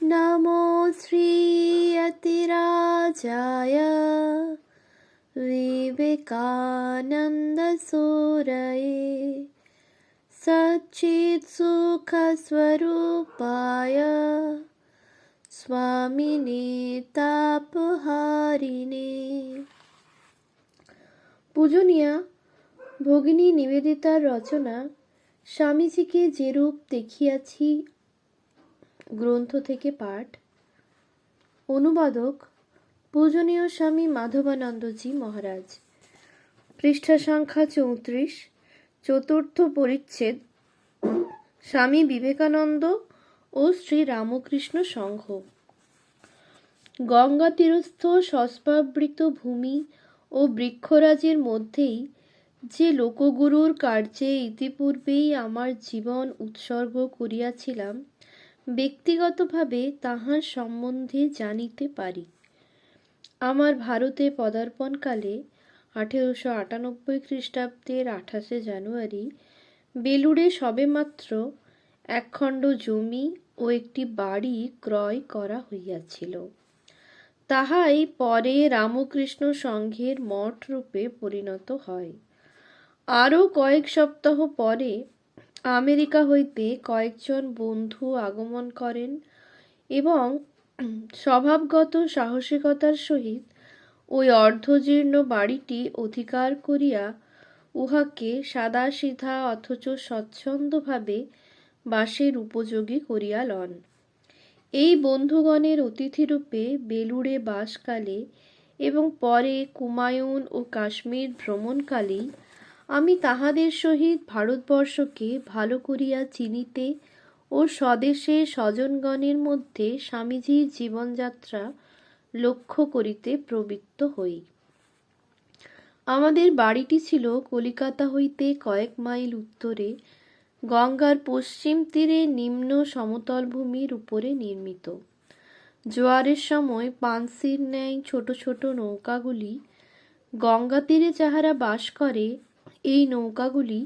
नमो श्रीयतिराजाय विवेकानन्दसूरये सच्चित्सुखस्वरूपाय স্বামিনে তাপহারিণে পূজনীয়া ভগিনী নিবেদিতার রচনা স্বামীজিকে যেরূপ দেখিয়াছি গ্রন্থ থেকে পাঠ। অনুবাদক পূজনীয় স্বামী মাধবানন্দজি মহারাজ। পৃষ্ঠা সংখ্যা চৌত্রিশ, চতুর্থ পরিচ্ছেদ, স্বামী বিবেকানন্দ ও শ্রী রামকৃষ্ণ সংঘ। গঙ্গা তীরস্থ সস্পাবৃত ভূমি ও বৃক্ষরাজের মধ্যেই যে লোকগুরুর কার্যে ইতিপূর্বেই আমার জীবন উৎসর্গ করিয়াছিলাম ব্যক্তিগতভাবে তাহার সম্বন্ধে জানিতে পারি। আমার ভারতে পদার্পণকালে আঠেরোশো আটানব্বই খ্রিস্টাব্দের আঠাশে জানুয়ারি বেলুড়ে সবেমাত্র একখণ্ড জমি ও একটি বাড়ি ক্রয় করা হইয়াছিল। তাহাই পরে রামকৃষ্ণ সংঘের মঠ রূপে পরিণত হয়। আরও কয়েক সপ্তাহ পরে আমেরিকা হইতে কয়েকজন বন্ধু আগমন করেন এবং স্বভাবগত সাহসিকতার সহিত ওই অর্ধজীর্ণ বাড়িটি অধিকার করিয়া উহাকে সাদাসিধা অথচ স্বচ্ছন্দভাবে বাসের উপযোগী করিয়া লন। এই বন্ধুগণের অতিথিরূপে বেলুড়ে বাসকালে এবং পরে কুমায়ুন ও কাশ্মীর ভ্রমণকালেই আমি তাহাদের সহিত ভারতবর্ষকে ভালো করিয়া চিনিতে ও স্বদেশে স্বজনগণের মধ্যে স্বামীজির জীবনযাত্রা লক্ষ্য করিতে প্রবৃত্ত হই। আমাদের বাড়িটি ছিল কলিকাতা হইতে কয়েক মাইল উত্তরে, গঙ্গার পশ্চিম তীরে নিম্ন সমতল ভূমির উপরে নির্মিত। জোয়ারের সময় পানসির ন্যায় ছোট ছোট নৌকাগুলি গঙ্গা তীরে যাহারা বাস করে এই নৌকাগুলি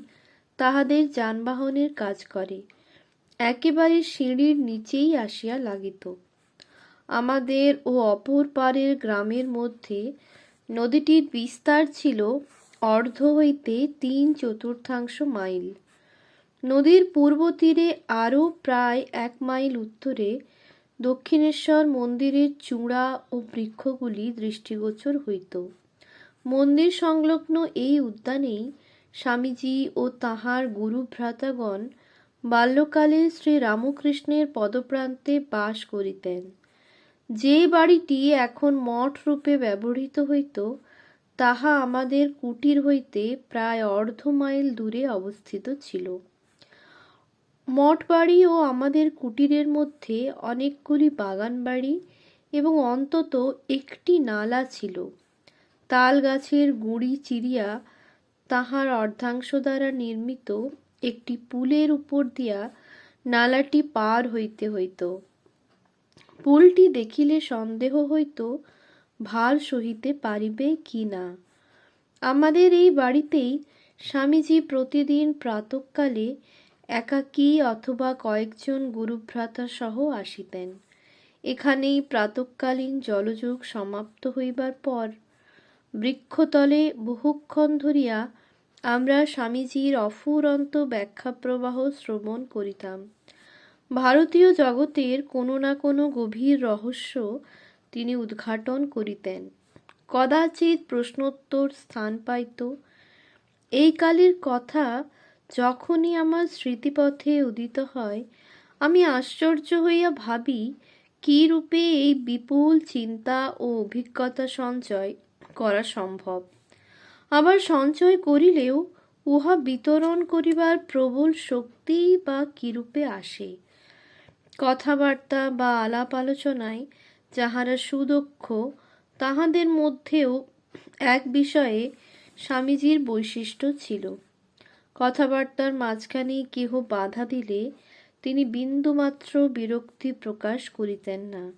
তাহাদের যানবাহনের কাজ করে। একেবারে সিঁড়ির নিচেই আসিয়া লাগিত। আমাদের ও অপর পারের গ্রামের মধ্যে নদীটির বিস্তার ছিল অর্ধ হইতে তিন চতুর্থাংশ মাইল। নদীর পূর্ব তীরে আরও প্রায় এক মাইল উত্তরে দক্ষিণেশ্বর মন্দিরের চূড়া ও বৃক্ষগুলি দৃষ্টিগোচর হইত। মন্দির সংলগ্ন এই উদ্যানেই স্বামীজি ও তাহার গুরুভ্রাতাগণ বাল্যকালে শ্রীরামকৃষ্ণের পদপ্রান্তে বাস করিতেন। যে বাড়িটি এখন মঠ রূপে ব্যবহৃত হইত, তাহা আমাদের কুটির হইতে প্রায় অর্ধ মাইল দূরে অবস্থিত ছিল। মঠ বাড়ি ও আমাদের কুটিরের মধ্যে অনেকগুলি বাগান বাড়ি এবং অন্তত একটি নালা ছিল। তাল গাছের গুঁড়ি চিরিয়া তাহার অর্ধাংশ দ্বারা নির্মিত একটি পুলের উপর দিয়া নালাটি পার হইতে হইত। পুলটি দেখিলে সন্দেহ হইত, ভার সহিতে পারিবে কি না? আমাদের এই বাড়িতেই স্বামীজি প্রতিদিন প্রাতকালে একাকী অথবা কয়েকজন গুরুভ্রাতা সহ আসিতেন। এখানেই প্রাতকালীন জলযোগ সমাপ্ত হইবার পর বৃক্ষতলে বহুক্ষণ ধরিয়া আমরা স্বামীজির অফুরন্ত ব্যাখ্যাপ্রবাহ শ্রবণ করিতাম। ভারতীয় জগতের কোনো না কোনো গভীর রহস্য তিনি উদ্ঘাটন করিতেন। কদাচিৎ প্রশ্নোত্তর স্থান পাইত। এই কালের কথা যখনই আমার স্মৃতিপথে উদিত হয়, আমি আশ্চর্য হইয়া ভাবি কী রূপে এই বিপুল চিন্তা ও অভিজ্ঞতা সঞ্চয় করা সম্ভব। আবার সঞ্চয় করিলেও উহা বিতরণ করিবার প্রবল শক্তি বা কিরূপে আসে? কথাবার্তা বা আলাপ আলোচনায় যাহারা সুদক্ষ, তাহাদের মধ্যেও এক বিষয়ে স্বামীজির বৈশিষ্ট্য ছিল। কথাবার্তার মাঝখানে কেহ বাধা দিলে তিনি বিন্দুমাত্র বিরক্তি প্রকাশ করিতেন না।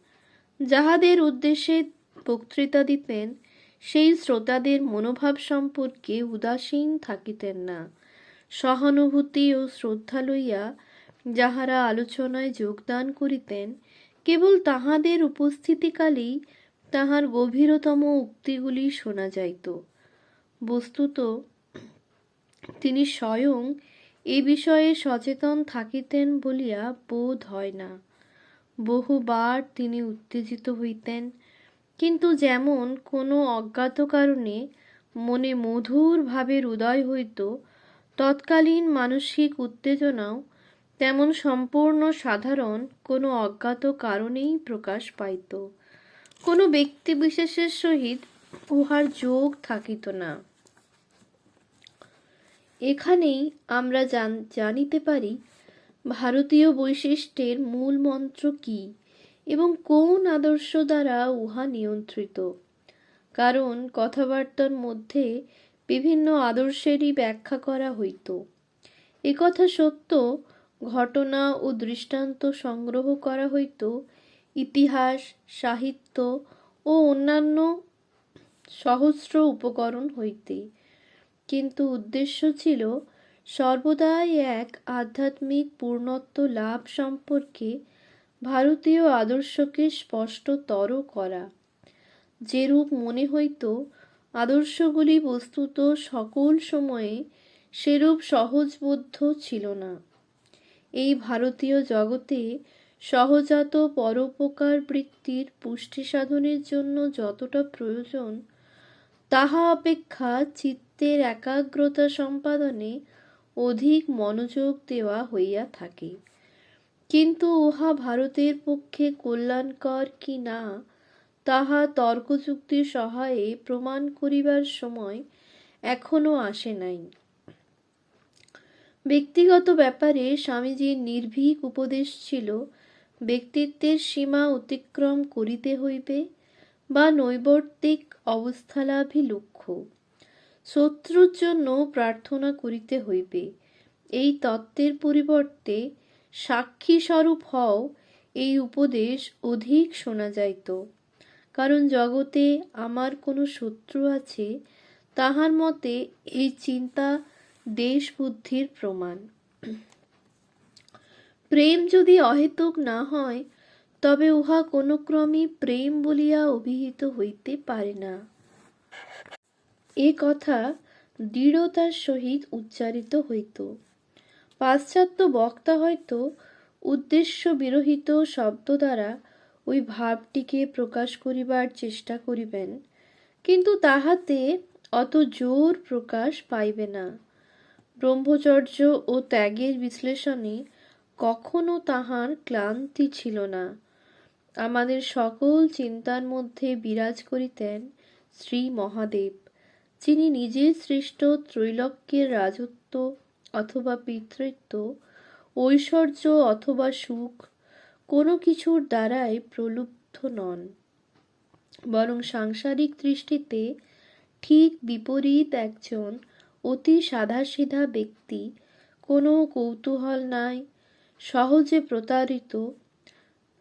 যাহাদের উদ্দেশ্যে বক্তৃতা দিতেন সেই শ্রোতাদের মনোভাব সম্পর্কে উদাসীন থাকিতেন না। সহানুভূতি ও শ্রদ্ধা লইয়া যাহারা আলোচনায় যোগদান করিতেন, কেবল তাহাদের উপস্থিতিকালেই তাহার গভীরতম উক্তিগুলি শোনা যাইত। বস্তুত, তিনি স্বয়ং এ বিষয়ে সচেতন থাকিতেন বলিয়া বোধ হয় না। বহুবার তিনি উত্তেজিত হইতেন কিন্তু যেমন কোনো অজ্ঞাত কারণে মনে মধুর ভাবের উদয় হইত, তৎকালীন মানসিক উত্তেজনাও তেমন সম্পূর্ণ সাধারণ কোনো অজ্ঞাত কারণেই প্রকাশ পাইত। কোনো ব্যক্তি বিশেষের সহিত উহার যোগ থাকিত না। এখানেই আমরা জান- জানিতে পারি, ভারতীয় বৈশিষ্ট্যের মূল মন্ত্র কি? এবং কোন আদর্শ দ্বারা উহা নিয়ন্ত্রিত? কারণ কথাবার্তার মধ্যে বিভিন্ন আদর্শেরই ব্যাখ্যা করা হইত। একথা সত্য, ঘটনা ও দৃষ্টান্ত সংগ্রহ করা হইত, ইতিহাস, সাহিত্য ও অন্যান্য সহস্র উপকরণ হইতে। কিন্তু উদ্দেশ্য ছিল সর্বদাই এক আধ্যাত্মিক পূর্ণত্ব লাভ সম্পর্কে ভারতীয় আদর্শকে স্পষ্টতর করা। যেরূপ মনে হইত, আদর্শগুলি বস্তুত সকল সময়ে সেরূপ সহজবোধ্য ছিল না। এই ভারতীয় জগতে সহজাত পরোপকার বৃত্তির পুষ্টি সাধনের জন্য যতটা প্রয়োজন, তাহা অপেক্ষা চিত্তের একাগ্রতা সম্পাদনে অধিক মনোযোগ দেওয়া হইয়া থাকে। কিন্তু উহা ভারতের পক্ষে কল্যাণকর কি না, তাহা তর্কযুক্তির সহায়ে প্রমাণ করিবার সময় এখনও আসে নাই। ব্যক্তিগত ব্যাপারে স্বামীজির নির্ভীক উপদেশ ছিল, ব্যক্তিত্বের সীমা অতিক্রম করিতে হইবে বা নৈবর্তিক অবস্থালাভই লক্ষ্য। শত্রুর জন্য প্রার্থনা করিতে হইবে। এই তত্ত্বের পরিবর্তে সাক্ষী স্বরূপ হও, এই উপদেশ অধিক শোনা যাইত। কারণ জগতে আমার কোনো শত্রু আছে, তাহার মতে এই চিন্তা দেশ বুদ্ধির প্রমাণ। প্রেম যদি অহেতুক না হয়, তবে উহা কোনো ক্রমে প্রেম বলিয়া অভিহিত হইতে পারে না। এ কথা দৃঢ়তার সহিত উচ্চারিত হইত। পাশ্চাত্য বক্তা হয়তো উদ্দেশ্য বিরহিত শব্দ দ্বারা ওই ভাবটিকে প্রকাশ করিবার চেষ্টা করিবেন, কিন্তু তাহাতে অত জোর প্রকাশ পাইবে না। ব্রহ্মচর্য ও ত্যাগের বিশ্লেষণে কখনো তাহার ক্লান্তি ছিল না। আমাদের সকল চিন্তার মধ্যে বিরাজ করিতেন শ্রী মহাদেব, যিনি নিজে সৃষ্ট ত্রৈলক্যের রাজত্ব অথবা পিতৃত্ব, ঐশ্বর্য অথবা সুখ, কোনো কিছুর দ্বারাই প্রলুব্ধ নন। বরং সাংসারিক দৃষ্টিতে ঠিক বিপরীত একজন অতি সাধাসিধা ব্যক্তি, কোনো কৌতূহল নাই, সহজে প্রতারিত,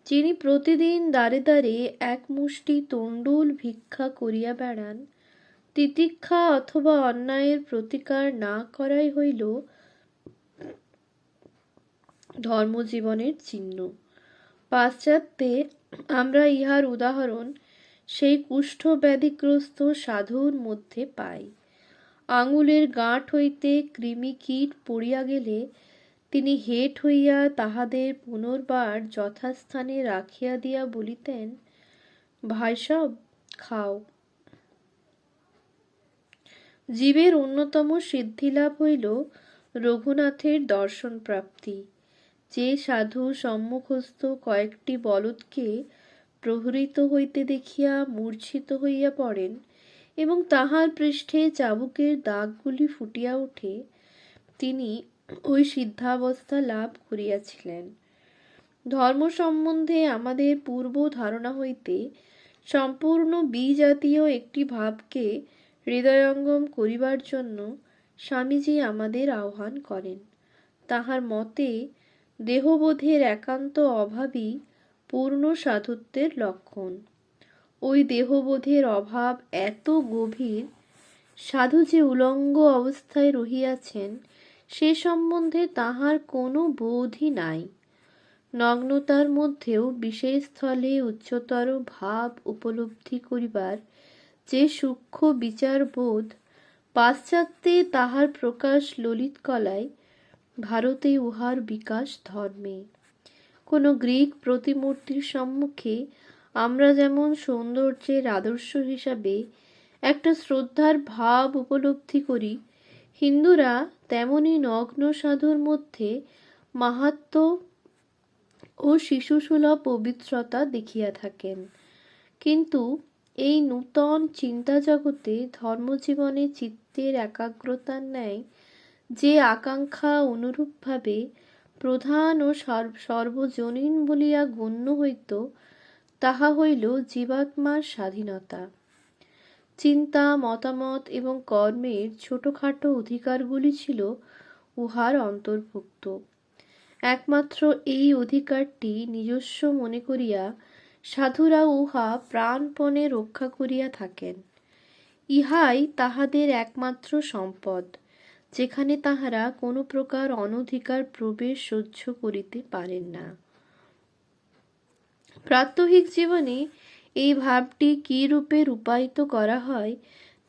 যিনি প্রতিদিন দ্বারে দ্বারে এক মুষ্টি তণ্ডুল ভিক্ষা করিয়া বেড়ান, তিতিক্ষা অথবা অন্যায়ের প্রতিকার না করাই হইল ধর্মজীবনের চিহ্ন। পাশ্চাত্যে আমরা ইহার উদাহরণ সেই কুষ্ঠ ব্যাধিগ্রস্ত সাধুর মধ্যে পাই। আঙুলের গাঁট হইতে কৃমি কীট পড়িয়া গেলে তিনি হেট হইয়া তাহাদের পুনর্বার যথাস্থানে রাখিয়া দিয়া বলিতেন ভাই সব খাও। জীবের অন্যতম সিদ্ধিলাভ হইল রঘুনাথের দর্শন প্রাপ্তি যে সাধু সম্মুখস্থ কয়েকটি বলদকে প্রহরিত হইতে দেখিয়া মূর্ছিত হইয়া পড়েন এবং তাহার পৃষ্ঠে চাবুকের দাগগুলি ফুটিয়া ওঠে, তিনি ওই সিদ্ধাবস্থা লাভ করিয়াছিলেন। ধর্ম সম্বন্ধে আমাদের পূর্ব ধারণা হইতে সম্পূর্ণ বিজাতীয় একটি ভাবকে হৃদয়ঙ্গম করিবার জন্য স্বামীজি আমাদের আহ্বান করেন। তাহার মতে দেহবোধের একান্ত অভাবই পূর্ণ সাধুত্বের লক্ষণ। ওই দেহবোধের অভাব এত গভীর, সাধু যে উলঙ্গ অবস্থায় রহিয়াছেন, সে সম্বন্ধে তাহার কোনো বোধই নাই। নগ্নতার মধ্যেও বিশেষ স্থলে উচ্চতর ভাব উপলব্ধি করিবার যে সূক্ষ্ম বিচারবোধ, পাশ্চাত্যে তাহার প্রকাশ ললিত কলায় ভারতে উহার বিকাশ ধর্মে। কোনো গ্রিক প্রতিমূর্তির সম্মুখে আমরা যেমন সৌন্দর্যের আদর্শ হিসাবে একটা শ্রদ্ধার ভাব উপলব্ধি করি, হিন্দুরা তেমনি নগ্ন সাধুর মধ্যে মাহাত্ম ও শিশুসুলভ পবিত্রতা দেখিয়া থাকেন। কিন্তু এই নূতন চিন্তা জগতে ধর্মজীবনে চিত্তের একাগ্রতার ন্যায় যে আকাঙ্ক্ষা অনুরূপভাবে প্রধান ও সর্ব- সর্বজনীন বলিয়া গণ্য হইত, তাহা হইল জীবাত্মার স্বাধীনতা। চিন্তা, মতামত এবং কর্মের ছোটখাটো অধিকারগুলি ছিল উহার অন্তর্ভুক্ত। একমাত্র এই অধিকারটি নিজস্ব মনে করিয়া সাধুরা উহা প্রাণপণে রক্ষা করিয়া থাকেন। ইহাই তাহাদের একমাত্র সম্পদ। যেখানে তাহারা কোনো প্রকার অনধিকার প্রবেশ সহ্য করিতে পারেন না। প্রাত্যহিক জীবনে এই ভাবটি কী রূপে রূপায়িত করা হয়,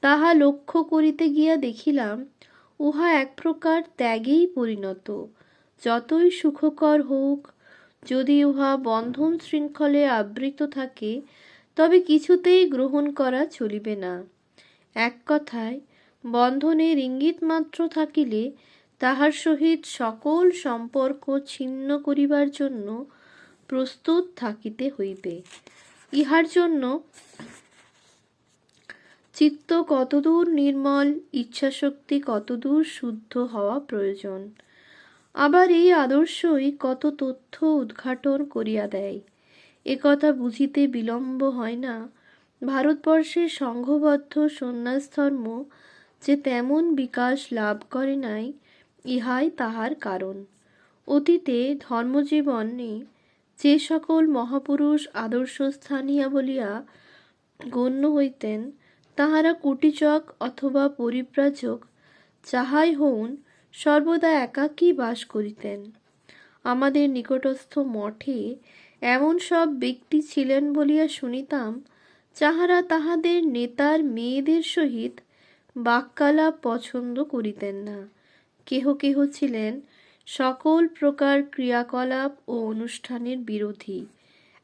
তাহা লক্ষ্য করিতে গিয়া দেখিলাম, উহা এক প্রকার ত্যাগেই পরিণত। যতই সুখকর হোক যদি উহা বন্ধন শৃঙ্খলে আবৃত থাকে, তবে কিছুতেই গ্রহণ করা চলিবে না। এক কথায় বন্ধনের ইঙ্গিত মাত্র থাকিলে তাহার সহিত সকল সম্পর্ক ছিন্ন করিবার জন্য প্রস্তুত থাকিতে হইবে। ইহার জন্য চিত্ত কতদূর নির্মল, ইচ্ছাশক্তি কতদূর শুদ্ধ হওয়া প্রয়োজন। আবার এই আদর্শই কত তথ্য উদ্ঘাটন করিয়া দেয়। একথা বুঝিতে বিলম্ব হয় না। ভারতবর্ষের সংঘবদ্ধ সন্ন্যাস ধর্ম যে তেমন বিকাশ লাভ করে নাই, ইহাই তাহার কারণ। অতীতে ধর্মজীবনে যে সকল মহাপুরুষ আদর্শস্থানীয় বলিয়া গণ্য হইতেন, তাহারা কুটিচক অথবা পরিব্রাজক, যাহাই হউন সর্বদা একাকী বাস করিতেন। আমাদের নিকটস্থ মঠে এমন সব ব্যক্তি ছিলেন বলিয়া শুনিতাম, যাহারা তাহাদের নেতার মেয়েদের সহিত বাক্যালাপ পছন্দ করিতেন না। কেহ কেহ ছিলেন সকল প্রকার ক্রিয়াকলাপ ও অনুষ্ঠানের বিরোধী।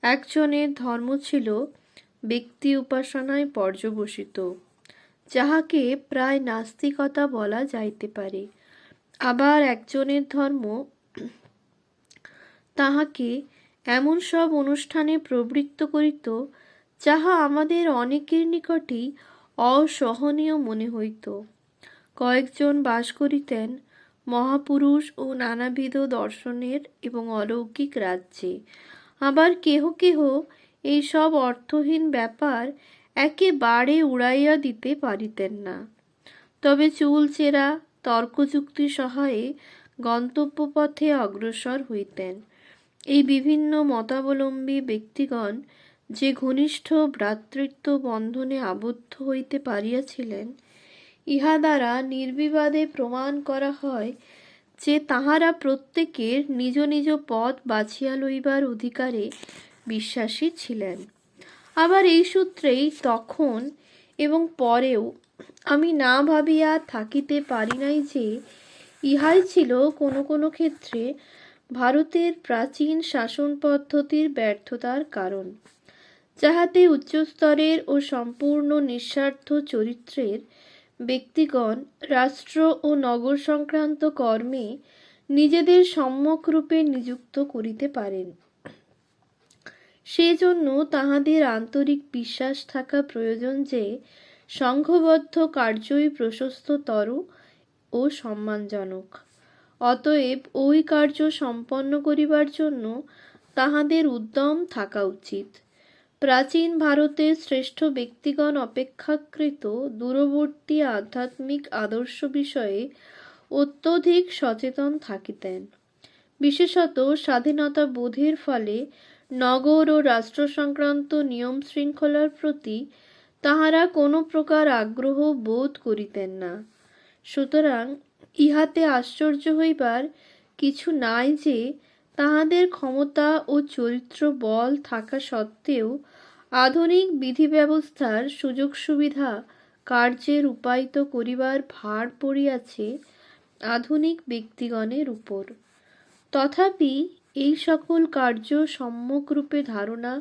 একজনের ধর্ম ছিল ব্যক্তি উপাসনায় পর্যবসিত, যাহাকে প্রায় নাস্তিকতা বলা যাইতে পারে। আবার একজনের ধর্ম তাহাকে এমন সব অনুষ্ঠানে প্রবৃত্ত করিত, যাহা আমাদের অনেকের নিকটই অসহনীয় মনে হইত। কয়েকজন বাস করিতেন মহাপুরুষ ও নানাবিধ দর্শনের এবং অলৌকিক রাজ্যে। আবার কেহ কেহ এই সব অর্থহীন ব্যাপার একেবারে উড়াইয়া দিতে পারিতেন না। তবে চুল চেরা তর্কযুক্তি সহায়ে গন্তব্যপথে অগ্রসর হইতেন। এই বিভিন্ন মতাবলম্বী ব্যক্তিগণ যে ঘনিষ্ঠ ভ্রাতৃত্ব বন্ধনে আবদ্ধ হইতে পারিয়াছিলেন, ইহা দ্বারা নির্বিবাদে প্রমাণ করা হয় যে তাহারা প্রত্যেকের নিজ নিজ পথ বাছিয়া লইবার অধিকারে বিশ্বাসী ছিলেন। আবার এই সূত্রেই তখন এবং পরেও আমি না ভাবিয়া থাকিতে পারি নাই যে ইহাই ছিল কোনো কোনো ক্ষেত্রে ভারতের প্রাচীন শাসন পদ্ধতির ব্যর্থতার কারণ। যাহাতে উচ্চস্তরের ও সম্পূর্ণ নিঃস্বার্থ চরিত্রের ব্যক্তিগণ রাষ্ট্র ও নগর সংক্রান্ত কর্মে নিজেদের সম্যকরূপে নিযুক্ত করিতে পারেন। সেজন্য তাহাদের আন্তরিক বিশ্বাস থাকা প্রয়োজন যে, সংঘবদ্ধ কার্যই প্রশস্ততর ও সম্মানজনক। অতএব ওই কার্য সম্পন্ন করিবার জন্য তাহাদের উদ্যম থাকা উচিত। প্রাচীন ভারতের শ্রেষ্ঠ ব্যক্তিগণ অপেক্ষাকৃত দূরবর্তী আধ্যাত্মিক আদর্শ বিষয়ে অত্যধিক সচেতন থাকিতেন। বিশেষত স্বাধীনতা বোধের ফলে নগর ও রাষ্ট্র সংক্রান্ত নিয়ম শৃঙ্খলার প্রতি তাহারা কোনো প্রকার আগ্রহ বোধ করিতেন না। সুতরাং ইহাতে আশ্চর্য হইবার কিছু নাই যে তাহাদের ক্ষমতা ও চরিত্র বল থাকা সত্ত্বেও আধুনিক বিধি ব্যবস্থার সুযোগ সুবিধা কার্যে রূপায়িত করিবার ভার পড়িয়াছে আধুনিক ব্যক্তিগণের উপর। তথাপি এই সকল কার্য সম্যকরূপে ধারণা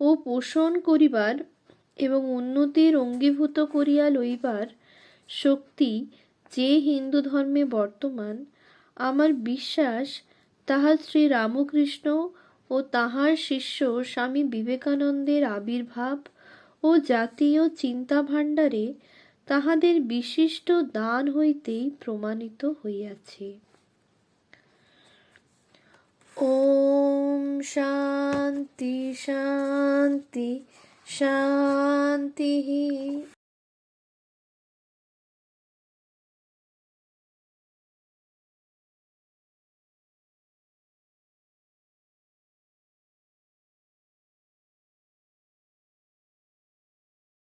ও পোষণ করিবার এবং উন্নতির অঙ্গীভূত করিয়া লইবার শক্তি যে হিন্দু ধর্মে বর্তমান, আমার বিশ্বাস তাহা শ্রী রামকৃষ্ণ ও তাহার শিষ্য স্বামী বিবেকানন্দের আবির্ভাব ও জাতীয় চিন্তা ভাণ্ডারে তাহাদের বিশিষ্ট দান হইতেই প্রমাণিত হইয়াছে। ওম শান্তি শান্তি শান্তি।